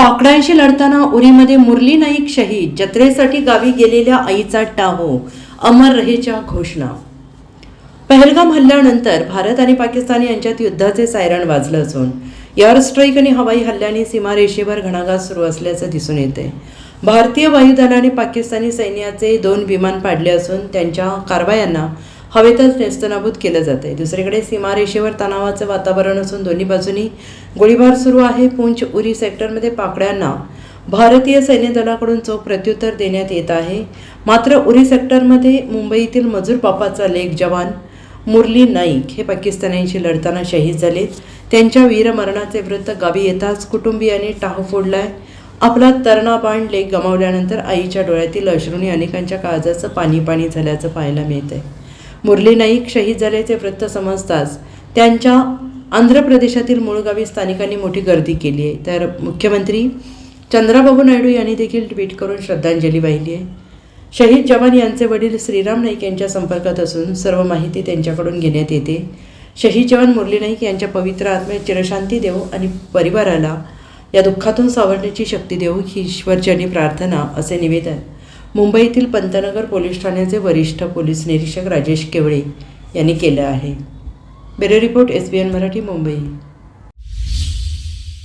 पाकडांशी लढताना उरीमध्ये मुरली नाईक शहीद जत्रेसाठी गावी गेलेल्या आईचा टाहो अमर रहेच्या घोषणा. पहलगाम हल्ल्यानंतर भारत आणि पाकिस्तान यांच्यात युद्धाचे सायरण वाजलं असून एअर स्ट्राईक आणि हवाई हल्ल्याने सीमारेषेवर घणाघात सुरू असल्याचं दिसून येते. भारतीय वायुदलाने पाकिस्तानी सैन्याचे दोन विमान पाडले असून त्यांच्या कारवायांना हवेतच नेस्तनाबूत केलं जात आहे दुसरीकडे सीमारेषेवर तणावाचं वातावरण असून दोन्ही बाजूनी गोळीबार सुरू आहे. पूंछ उरी सेक्टरमध्ये पाकड्यांना भारतीय सैन्य दलाकडून चोख प्रत्युत्तर देण्यात येत आहे. मात्र उरी सेक्टरमध्ये मुंबईतील मजूर बापाचा लेख जवान मुरली नाईक हे पाकिस्तान्यांशी लढताना शहीद झालेत. त्यांच्या वीरमरणाचे वृत्त गावी येताच कुटुंबियांनी टाहू फोडलाय. आपला तरणा बाण लेख गमावल्यानंतर आईच्या डोळ्यातील अश्रूंनी अनेकांच्या काळजाचं पाणी पाणी झाल्याचं पाहायला मिळत आहे मुरली नाईक शहीद झाल्याचे वृत्त समजताच त्यांच्या आंध्र प्रदेशातील मूळ गावी स्थानिकांनी मोठी गर्दी केली आहे. तर मुख्यमंत्री चंद्राबाबू नायडू यांनी देखील ट्विट करून श्रद्धांजली वाहिली आहे. शहीद जवान यांचे वडील श्रीराम नाईक यांच्या संपर्कात असून सर्व माहिती त्यांच्याकडून घेण्यात येते. शहीद जवान मुरली नाईक यांच्या पवित्र आत्म्यात चिरशांती देऊ आणि परिवाराला या दुःखातून सावरण्याची शक्ती देऊ ही ईश्वरजनी प्रार्थना असे निवेदन मुंबईतील पंतनगर पोलीस ठाण्याचे वरिष्ठ पोलीस निरीक्षक राजेश केवळे यांनी केलं आहे. Bureau report S B N Marathi Mumbai.